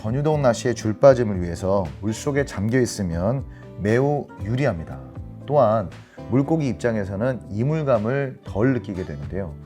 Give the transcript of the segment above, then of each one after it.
전유동 낚시의 줄 빠짐을 위해서 물속에 잠겨 있으면 매우 유리합니다. 또한 물고기 입장에서는 이물감을 덜 느끼게 되는데요.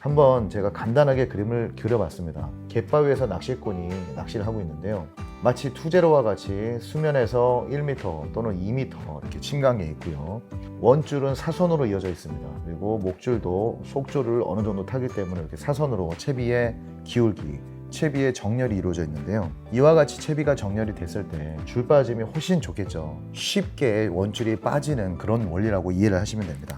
한번 제가 간단하게 그림을 그려봤습니다. 갯바위에서 낚시꾼이 낚시를 하고 있는데요. 마치 투제로와 같이 수면에서 1m 또는 2m 이렇게 침강에 있고요. 원줄은 사선으로 이어져 있습니다. 그리고 목줄도 속줄을 어느 정도 타기 때문에 이렇게 사선으로 채비의 기울기, 채비의 정렬이 이루어져 있는데요. 이와 같이 채비가 정렬이 됐을 때 줄 빠짐이 훨씬 좋겠죠. 쉽게 원줄이 빠지는 그런 원리라고 이해를 하시면 됩니다.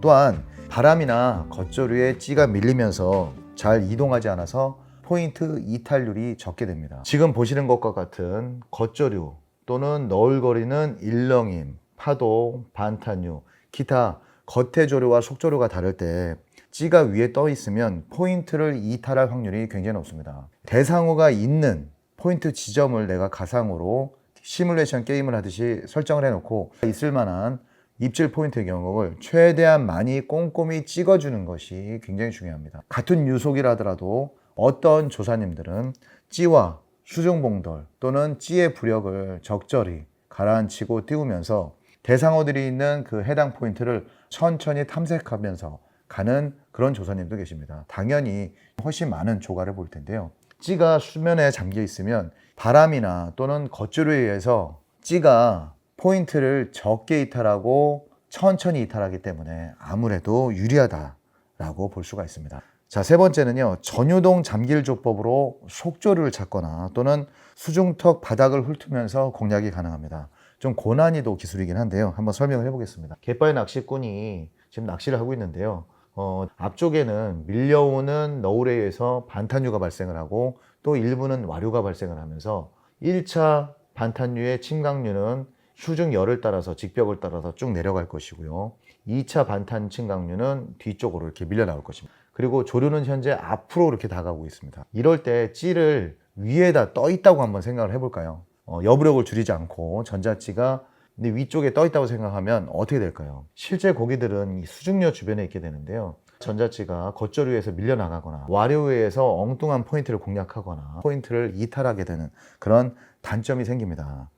또한 바람이나 겉조류에 찌가 밀리면서 잘 이동하지 않아서 포인트 이탈률이 적게 됩니다. 지금 보시는 것과 같은 겉조류 또는 너울거리는 일렁임, 파도, 반탄류, 기타 겉의 조류와 속조류가 다를 때 찌가 위에 떠 있으면 포인트를 이탈할 확률이 굉장히 높습니다. 대상어가 있는 포인트 지점을 내가 가상으로 시뮬레이션 게임을 하듯이 설정을 해놓고 있을 만한 입질 포인트의 경우를 최대한 많이 꼼꼼히 찍어주는 것이 굉장히 중요합니다. 같은 유속이라 하더라도 어떤 조사님들은 찌와 수중봉돌 또는 찌의 부력을 적절히 가라앉히고 띄우면서 대상어들이 있는 그 해당 포인트를 천천히 탐색하면서 가는 그런 조사님도 계십니다. 당연히 훨씬 많은 조가를 볼 텐데요. 찌가 수면에 잠겨 있으면 바람이나 또는 겉줄에 의해서 찌가 포인트를 적게 이탈하고 천천히 이탈하기 때문에 아무래도 유리하다라고 볼 수가 있습니다. 자, 세 번째는요. 전유동 잠길 조법으로 속조류를 찾거나 또는 수중턱 바닥을 훑으면서 공략이 가능합니다. 좀 고난이도 기술이긴 한데요. 한번 설명을 해보겠습니다. 갯바위 낚시꾼이 지금 낚시를 하고 있는데요. 어, 앞쪽에는 밀려오는 너울에 의해서 반탄류가 발생을 하고 또 일부는 와류가 발생을 하면서 1차 반탄류의 침강류는 수중 열을 따라서 직벽을 따라서 쭉 내려갈 것이고요. 2차 반탄 침강류는 뒤쪽으로 이렇게 밀려 나올 것입니다. 그리고 조류는 현재 앞으로 이렇게 다가오고 있습니다. 이럴 때 찌를 위에다 떠 있다고 한번 생각을 해볼까요? 어, 여부력을 줄이지 않고 전자찌가 근데 위쪽에 떠 있다고 생각하면 어떻게 될까요? 실제 고기들은 이 수중료 주변에 있게 되는데요. 전자찌가 겉조류에서 밀려나가거나 와류에서 엉뚱한 포인트를 공략하거나 포인트를 이탈하게 되는 그런 단점이 생깁니다.